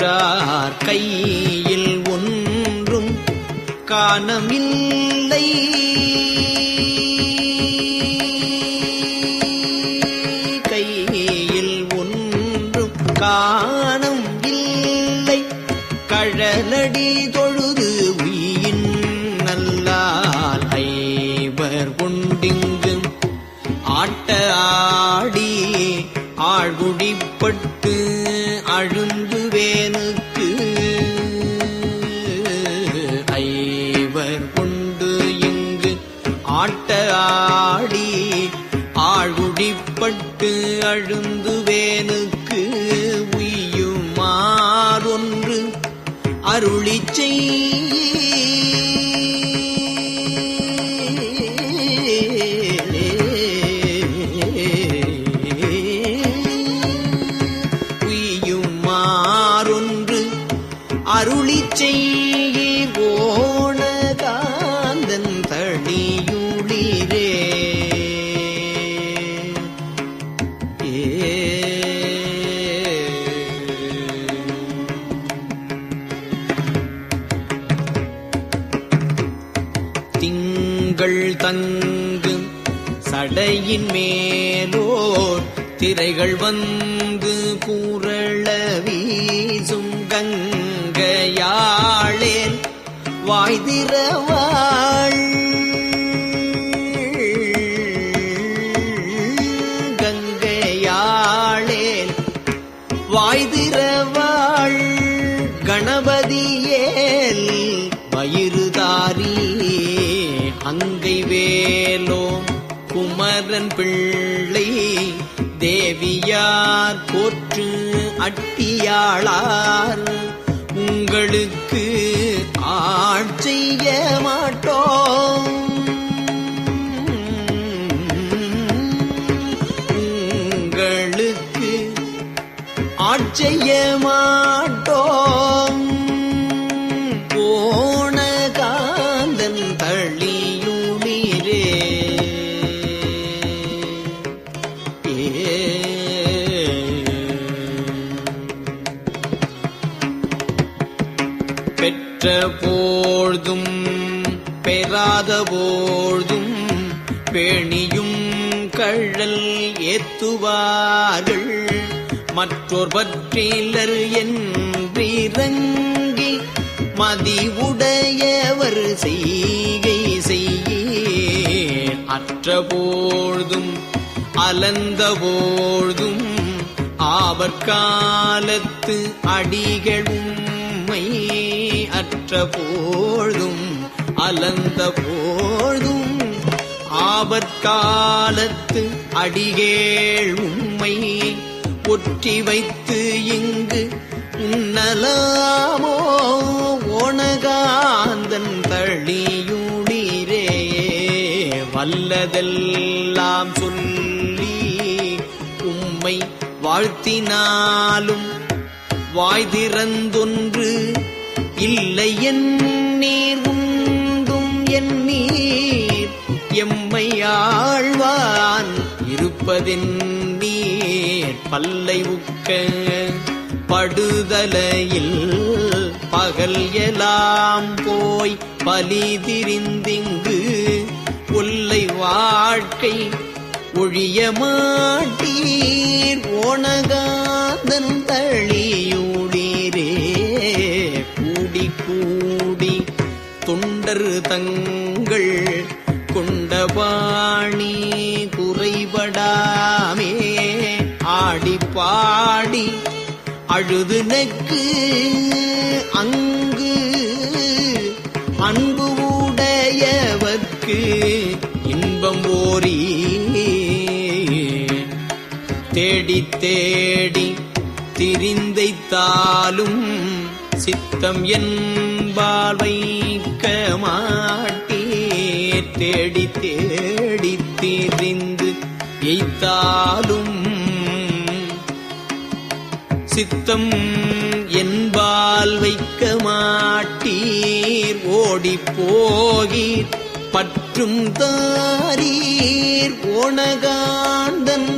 உற்றார் கையில் ஒன்றும் காணமில்லை. அருளிச் திரைகள் வந்து கூறள வீசும் கங்கையாளேன். வாய்திரவாள் அடியார் போற்று அட்டியாளார்? உங்களுக்கு ஆட்சி மற்றோர் பற்றிலர் என்றிறங்கி மதிவுடையவர் செய்கை செய்ய அற்றபோழ்தும் அலந்தபோழ்தும் அலந்த ஆவற்காலத்து அடிகளும்மை அற்றபோழ்தும் அலந்த போழ்தும் ஆபற்காலத்து அடிகேள் உம்மை பொற்றி வைத்து இங்கு உன்னலாமோ? ஓணகாந்தன் தளியுளிரே வல்லதெல்லாம் சொல்லி உம்மை வாழ்த்தினாலும் வாய்திறந்தொன்று இல்லை என் நீர் உண்டும் என் நீர் எம்மை ஆழ்வான் இருப்பதென் பல்லை உக்க படுதலையில் பகல் எலாம் போய் பலி திரிந்திங்கு கொல்லை வாழ்க்கை ஒழிய மாட்டீர். ஓணகாந்தன் தழியூடீரே கூடி கூடி தொண்டர் தங்கள் பாடி அழுது நெக்கு. அங்கு அன்பு உடையவர்க்கு இன்பம் ஓரி தேடி தேடி திரிந்தைத்தாலும் சித்தம் என்பால் வைக்க மாட்டீர். தேடி தேடி திரிந்து எய்த்தாலும் சித்தம் என்பால் வைக்க மாட்டீர். ஓடிப் பற்றும் தாரீர். ஓணகாந்தன்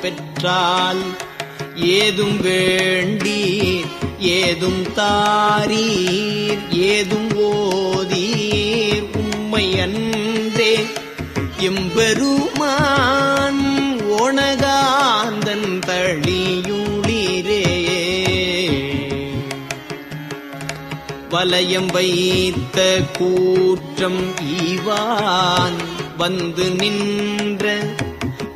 பெற்றால் ஏதும் வேண்டீர் ஏதும் தாரீர் ஏதும் ஓதீர். உம்மை அன்றே எம்பெருமான் ஓணகாந்தன் தழியுளிரே. வலயம் வைத்த கூற்றம் ஈவான் வந்து நின்ற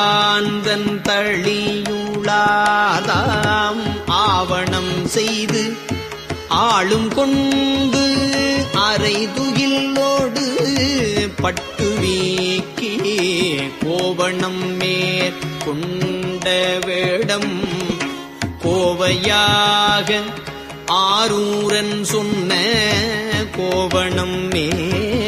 ஓணகாந்தன் தழியுளாதாம் ஆவணம் செய்து ஆளும் கொண்டு அரை பட்டு வீக்கி கோவணம் மேற்கொண்ட வேடம் கோவையாக ஆரூரன் சொன்ன கோவணம் மேற்கொண்ட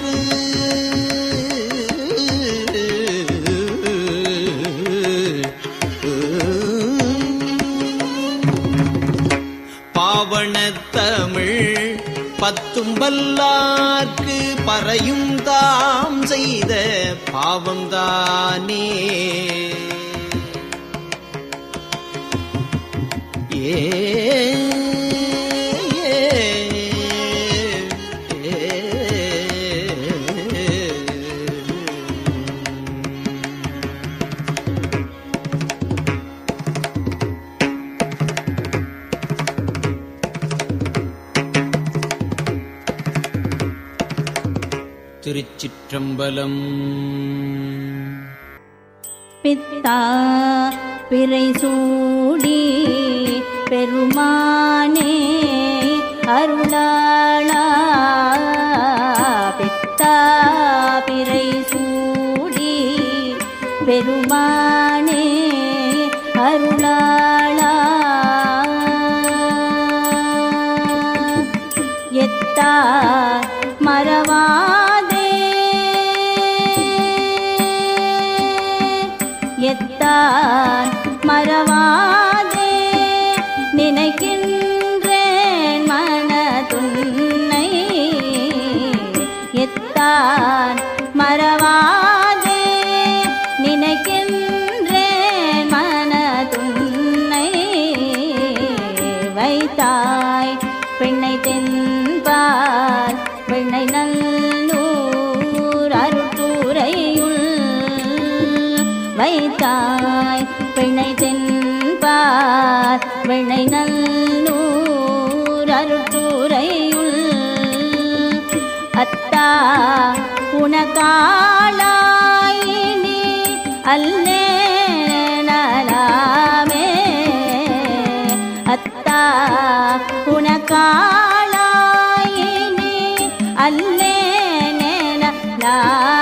பத்தும் பறையும் தாம் செய்த பாவம்தானே. ஏ திருச்சிற்றம்பலம் பித்தா பிறை சூடி பெருமானே அருளாளா 啊 அல்லே நேனலாமே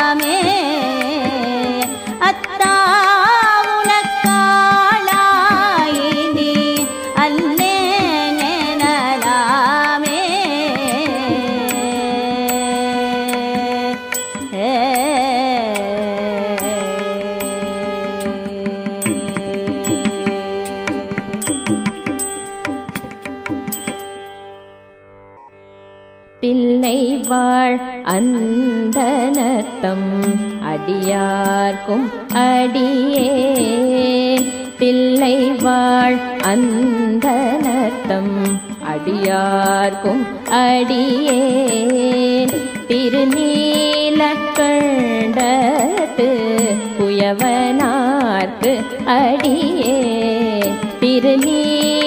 அந்தனத்தம் அடியார்க்கும் அடியே. பிள்ளை வாழ் அந்தனத்தம் அடியார்க்கும் அடியே. திருநீலக்கண்டத்து புயவனார்க்கு அடியே. திருநீலக்கண்டத்து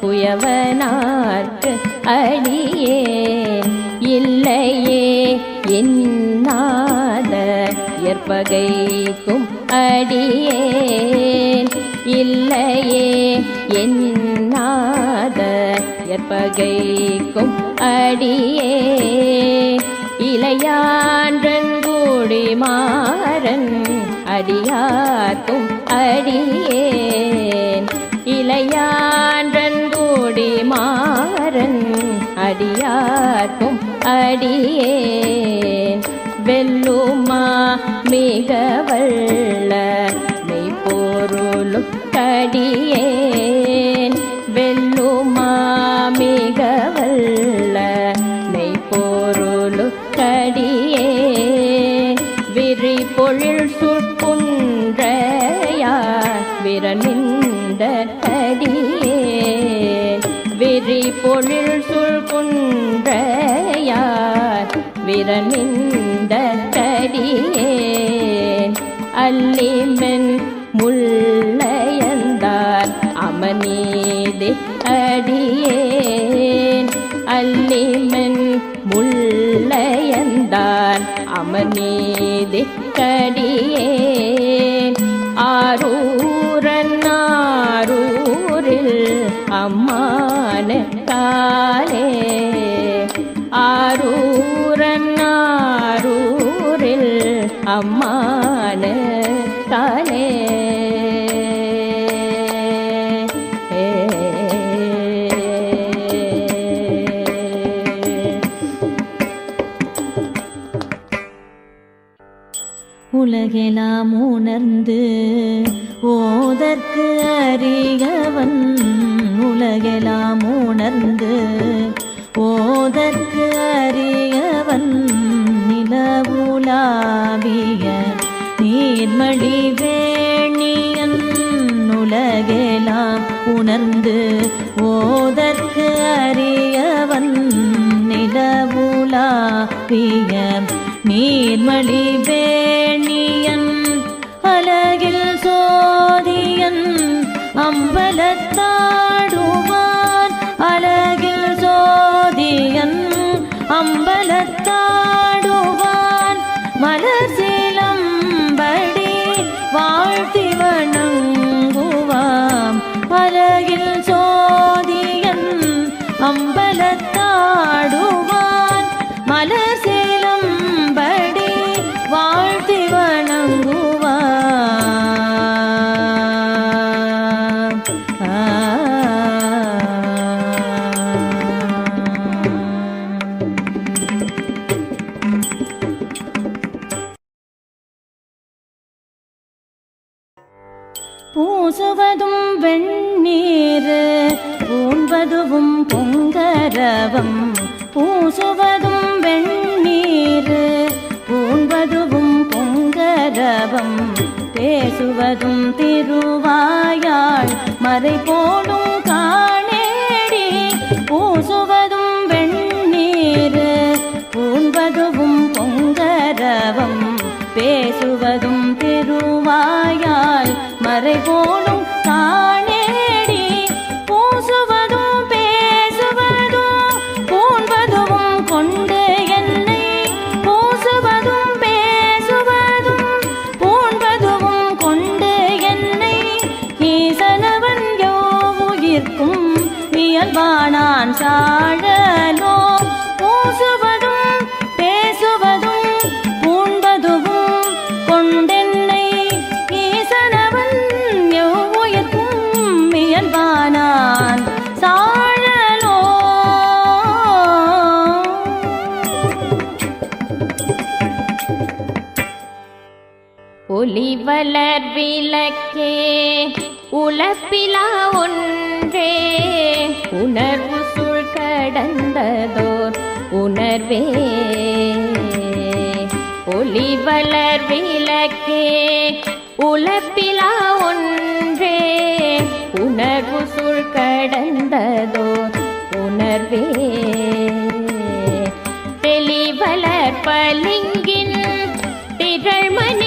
புயவனார் அடியே இல்லையே என்னாத ஏற்பகைக்கும் அடியே இல்லையே என்னாத ஏற்பகைக்கும் அடியே இளையான்றன் கூடி மாறன் அடியார்க்கும் அடியேன். இளையான்றன் கூடி மாறன் அடியார்க்கும் அடியேன் வெல்லுமா மிக வல்ல மெய்ப்பொருளும் கடியேன். வெல்லுமா மிக வல்ல மெய்ப்பொருளும் கடியேன். விரி பொழில் சுற்குன்றையார் விரனிந்த அடியேன் விரி பொழில் சுழ்குன்றையார் விரனிந்த கடியேன் அல்லிமென் முள்ளையந்தார் அமனீதி அடியேன். அல்லிமென் முள்ளையந்தான் அமனீதி கடியேன் ஆரூரன் ஆரூரில் அம்மான காலே அம்மான தானே. உலகெலாம் உணர்ந்து ஓதற்கு அறிகவன் உலகெலாம் உணர்ந்து நீராவிய நீர்மடி வேணியன் உலகெலாம் உணர்ந்து ஓதற்கு அறியவன் நிலவுலாவிய நீர்மடி வேணியன் அழகில் சோதியன் அம்பலத்தாடுவான். அழகில் சோதியன் அம்ப பாறை போலும் வளர் விளக்கே உலப்பிலா ஒன்றே. உணர்வு சுழ் கடந்ததோர் உணர்வே. ஒளி வளர் விளக்கே உலப்பிலா ஒன்றே. உணர்வு சுழ் கடந்ததோர் உணர்வே. தெளிவளர் பலிங்கின் திகழ்மணி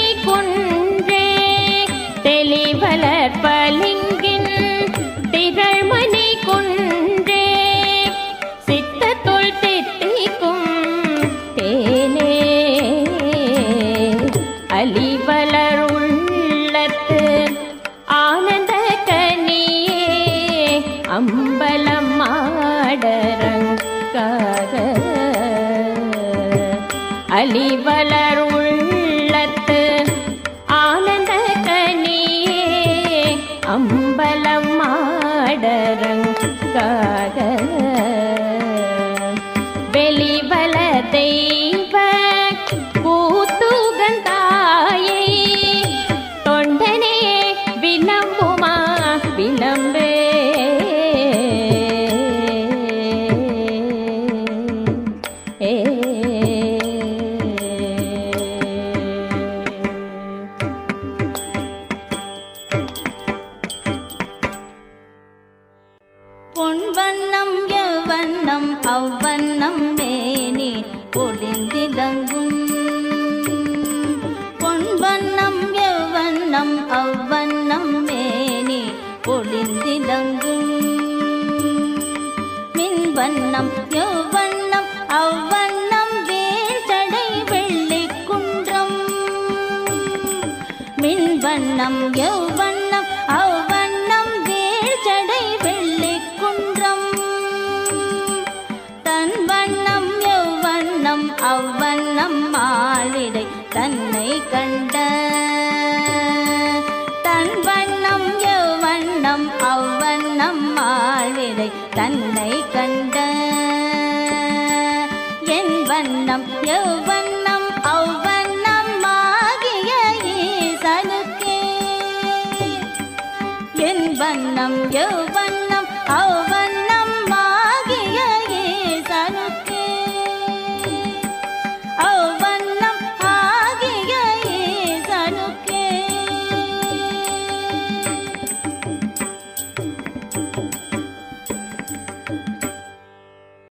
விளங்கும் பொன்வண்ணம் எவ்வண்ணம் அவ்வண்ணம் மேனி பொழிந்திலங்கும். மின்வண்ணம் எவ்வண்ணம் அவ்வண்ணம் வேழ்தடை வெள்ளை குன்றம் மின்வண்ணம் எவ்வண்ணம் 南宁